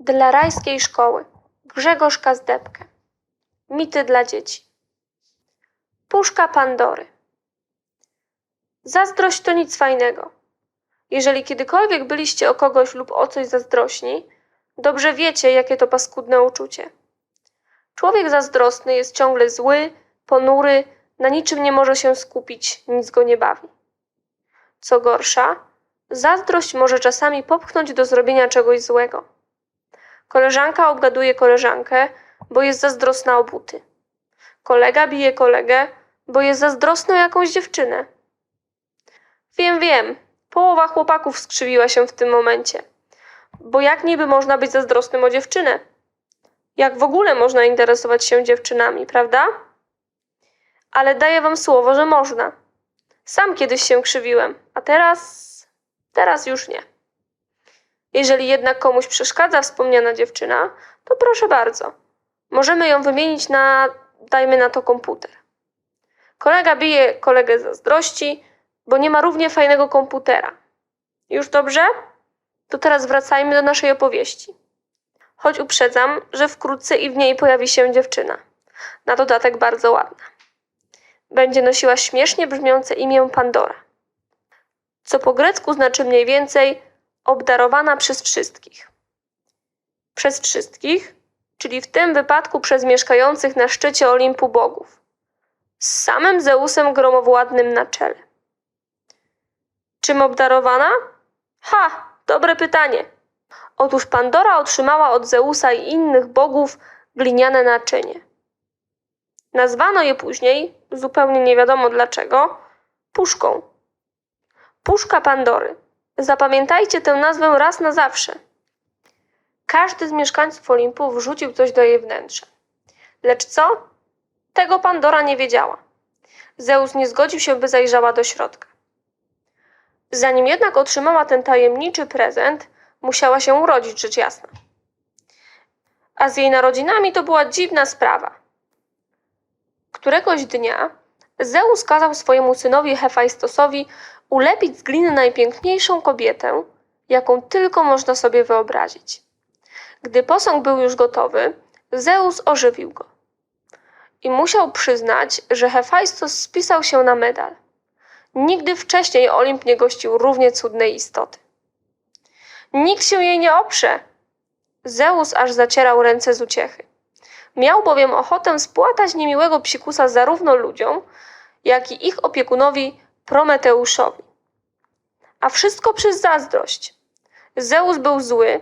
Dla rajskiej szkoły Grzegorz Kazdebkę. Mity dla dzieci. Puszka Pandory. Zazdrość to nic fajnego. Jeżeli kiedykolwiek byliście o kogoś lub o coś zazdrośni, dobrze wiecie, jakie to paskudne uczucie. Człowiek zazdrosny jest ciągle zły, ponury, na niczym nie może się skupić, nic go nie bawi. Co gorsza, zazdrość może czasami popchnąć do zrobienia czegoś złego. Koleżanka obgaduje koleżankę, bo jest zazdrosna o buty. Kolega bije kolegę, bo jest zazdrosny o jakąś dziewczynę. Wiem, wiem, połowa chłopaków skrzywiła się w tym momencie. Bo jak niby można być zazdrosnym o dziewczynę? Jak w ogóle można interesować się dziewczynami, prawda? Ale daję wam słowo, że można. Sam kiedyś się krzywiłem, a teraz. teraz już nie. Jeżeli jednak komuś przeszkadza wspomniana dziewczyna, to proszę bardzo. Możemy ją wymienić na, dajmy na to, komputer. Kolega bije kolegę zazdrości, bo nie ma równie fajnego komputera. Już dobrze? To teraz wracajmy do naszej opowieści. Choć uprzedzam, że wkrótce i w niej pojawi się dziewczyna. Na dodatek bardzo ładna. Będzie nosiła śmiesznie brzmiące imię Pandora. Co po grecku znaczy mniej więcej obdarowana przez wszystkich. Przez wszystkich, czyli w tym wypadku przez mieszkających na szczycie Olimpu bogów. Z samym Zeusem gromowładnym na czele. Czym obdarowana? Ha, dobre pytanie. Otóż Pandora otrzymała od Zeusa i innych bogów gliniane naczynie. Nazwano je później, zupełnie nie wiadomo dlaczego, puszką. Puszka Pandory. Zapamiętajcie tę nazwę raz na zawsze. Każdy z mieszkańców Olimpu wrzucił coś do jej wnętrza. Lecz co? Tego Pandora nie wiedziała. Zeus nie zgodził się, by zajrzała do środka. Zanim jednak otrzymała ten tajemniczy prezent, musiała się urodzić, rzecz jasna. A z jej narodzinami to była dziwna sprawa. Któregoś dnia Zeus kazał swojemu synowi Hefajstosowi ulepić z gliny najpiękniejszą kobietę, jaką tylko można sobie wyobrazić. Gdy posąg był już gotowy, Zeus ożywił go. I musiał przyznać, że Hefajstos spisał się na medal. Nigdy wcześniej Olimp nie gościł równie cudnej istoty. Nikt się jej nie oprze. Zeus aż zacierał ręce z uciechy. Miał bowiem ochotę spłatać niemiłego psikusa zarówno ludziom, jak i ich opiekunowi Prometeuszowi. A wszystko przez zazdrość. Zeus był zły,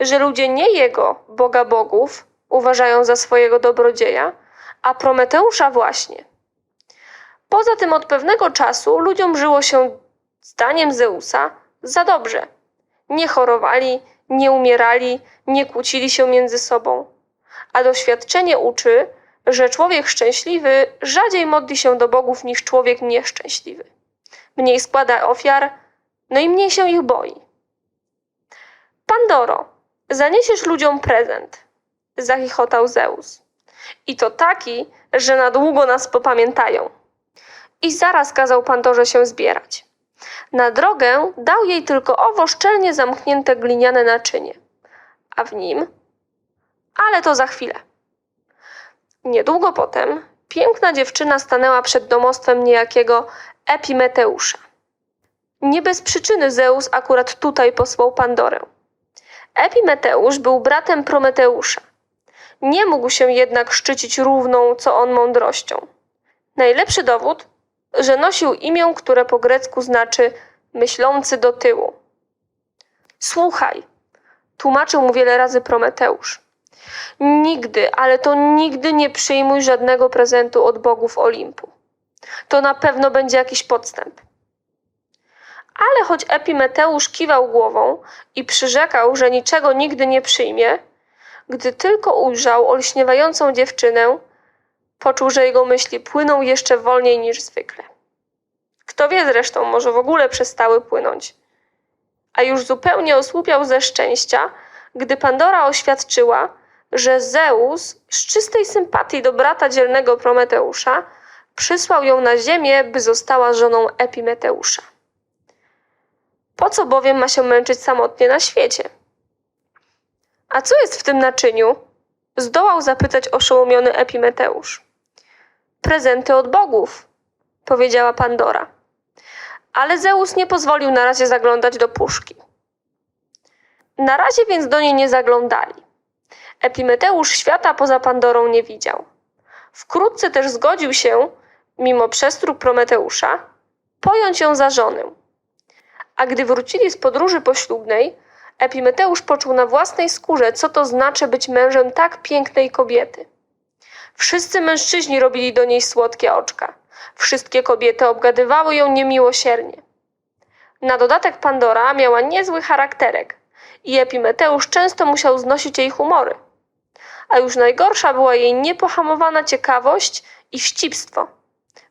że ludzie nie jego, Boga bogów, uważają za swojego dobrodzieja, a Prometeusza właśnie. Poza tym od pewnego czasu ludziom żyło się, zdaniem Zeusa, za dobrze. Nie chorowali, nie umierali, nie kłócili się między sobą. A doświadczenie uczy, że człowiek szczęśliwy rzadziej modli się do bogów niż człowiek nieszczęśliwy. Mniej składa ofiar, no i mniej się ich boi. Pandoro, zaniesiesz ludziom prezent, zachichotał Zeus. I to taki, że na długo nas popamiętają. I zaraz kazał Pandorze się zbierać. Na drogę dał jej tylko owo szczelnie zamknięte gliniane naczynie, a w nim. Ale to za chwilę. Niedługo potem piękna dziewczyna stanęła przed domostwem niejakiego Epimeteusza. Nie bez przyczyny Zeus akurat tutaj posłał Pandorę. Epimeteusz był bratem Prometeusza. Nie mógł się jednak szczycić równą co on mądrością. Najlepszy dowód, że nosił imię, które po grecku znaczy myślący do tyłu. Słuchaj, tłumaczył mu wiele razy Prometeusz. Nigdy, ale to nigdy nie przyjmuj żadnego prezentu od bogów Olimpu. To na pewno będzie jakiś podstęp. Ale choć Epimeteusz kiwał głową i przyrzekał, że niczego nigdy nie przyjmie, gdy tylko ujrzał olśniewającą dziewczynę, poczuł, że jego myśli płyną jeszcze wolniej niż zwykle. Kto wie zresztą, może w ogóle przestały płynąć. A już zupełnie osłupiał ze szczęścia, gdy Pandora oświadczyła, że Zeus z czystej sympatii do brata dzielnego Prometeusza przysłał ją na ziemię, by została żoną Epimeteusza. Po co bowiem ma się męczyć samotnie na świecie? A co jest w tym naczyniu? Zdołał zapytać oszołomiony Epimeteusz. Prezenty od bogów, powiedziała Pandora. Ale Zeus nie pozwolił na razie zaglądać do puszki. Na razie więc do niej nie zaglądali. Epimeteusz świata poza Pandorą nie widział. Wkrótce też zgodził się, mimo przestróg Prometeusza, pojąć ją za żonę. A gdy wrócili z podróży poślubnej, Epimeteusz poczuł na własnej skórze, co to znaczy być mężem tak pięknej kobiety. Wszyscy mężczyźni robili do niej słodkie oczka. Wszystkie kobiety obgadywały ją niemiłosiernie. Na dodatek Pandora miała niezły charakterek i Epimeteusz często musiał znosić jej humory. A już najgorsza była jej niepohamowana ciekawość i wścibstwo.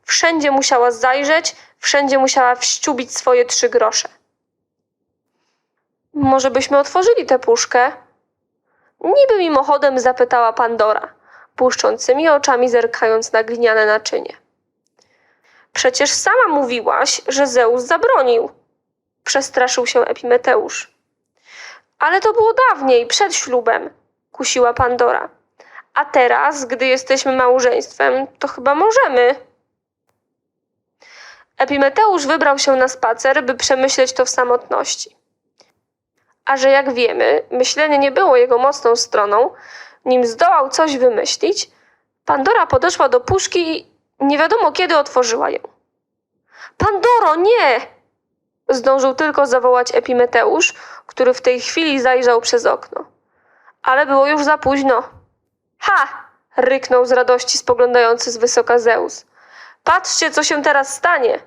Wszędzie musiała zajrzeć, wszędzie musiała wściubić swoje trzy grosze. Może byśmy otworzyli tę puszkę? Niby mimochodem zapytała Pandora, błyszczącymi oczami zerkając na gliniane naczynie. Przecież sama mówiłaś, że Zeus zabronił. Przestraszył się Epimeteusz. Ale to było dawniej, przed ślubem, kusiła Pandora. A teraz, gdy jesteśmy małżeństwem, to chyba możemy. Epimeteusz wybrał się na spacer, by przemyśleć to w samotności. A że jak wiemy, myślenie nie było jego mocną stroną, nim zdołał coś wymyślić, Pandora podeszła do puszki i nie wiadomo kiedy otworzyła ją. Pandoro, nie! Zdążył tylko zawołać Epimeteusz, który w tej chwili zajrzał przez okno. Ale było już za późno. Ha! ryknął z radości spoglądający z wysoka Zeus. Patrzcie, co się teraz stanie!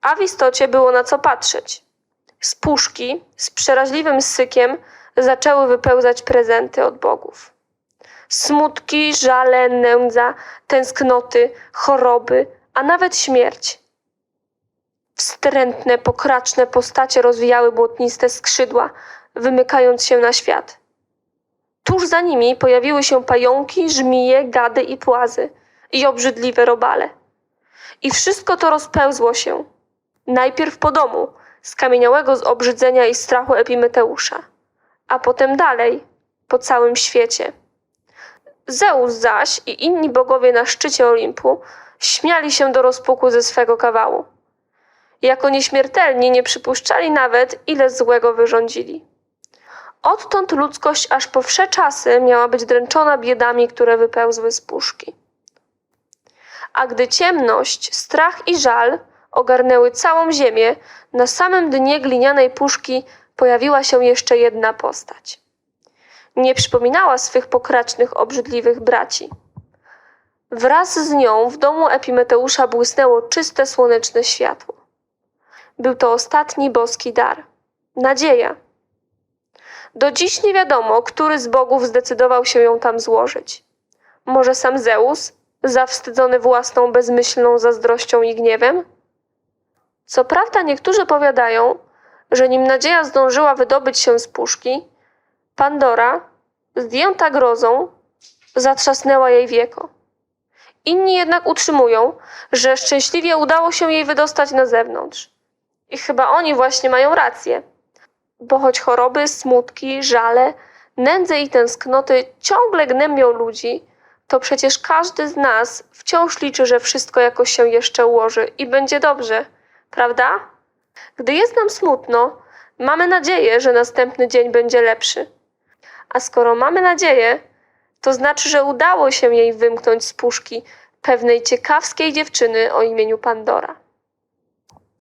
A w istocie było na co patrzeć. Z puszki, z przeraźliwym sykiem, zaczęły wypełzać prezenty od bogów. Smutki, żale, nędza, tęsknoty, choroby, a nawet śmierć. Wstrętne, pokraczne postacie rozwijały błotniste skrzydła, wymykając się na świat. Tuż za nimi pojawiły się pająki, żmije, gady i płazy i obrzydliwe robale. I wszystko to rozpełzło się. Najpierw po domu, skamieniałego z obrzydzenia i strachu Epimeteusza, a potem dalej, po całym świecie. Zeus zaś i inni bogowie na szczycie Olimpu śmiali się do rozpuku ze swego kawału. Jako nieśmiertelni nie przypuszczali nawet, ile złego wyrządzili. Odtąd ludzkość aż po wsze czasy miała być dręczona biedami, które wypełzły z puszki. A gdy ciemność, strach i żal ogarnęły całą ziemię, na samym dnie glinianej puszki pojawiła się jeszcze jedna postać. Nie przypominała swych pokracznych, obrzydliwych braci. Wraz z nią w domu Epimeteusza błysnęło czyste słoneczne światło. Był to ostatni boski dar nadzieja. Do dziś nie wiadomo, który z bogów zdecydował się ją tam złożyć. Może sam Zeus, zawstydzony własną bezmyślną zazdrością i gniewem? Co prawda, niektórzy powiadają, że nim nadzieja zdążyła wydobyć się z puszki, Pandora, zdjęta grozą, zatrzasnęła jej wieko. Inni jednak utrzymują, że szczęśliwie udało się jej wydostać na zewnątrz. I chyba oni właśnie mają rację. Bo choć choroby, smutki, żale, nędzy i tęsknoty ciągle gnębią ludzi, to przecież każdy z nas wciąż liczy, że wszystko jakoś się jeszcze ułoży i będzie dobrze, prawda? Gdy jest nam smutno, mamy nadzieję, że następny dzień będzie lepszy. A skoro mamy nadzieję, to znaczy, że udało się jej wymknąć z puszki pewnej ciekawskiej dziewczyny o imieniu Pandora.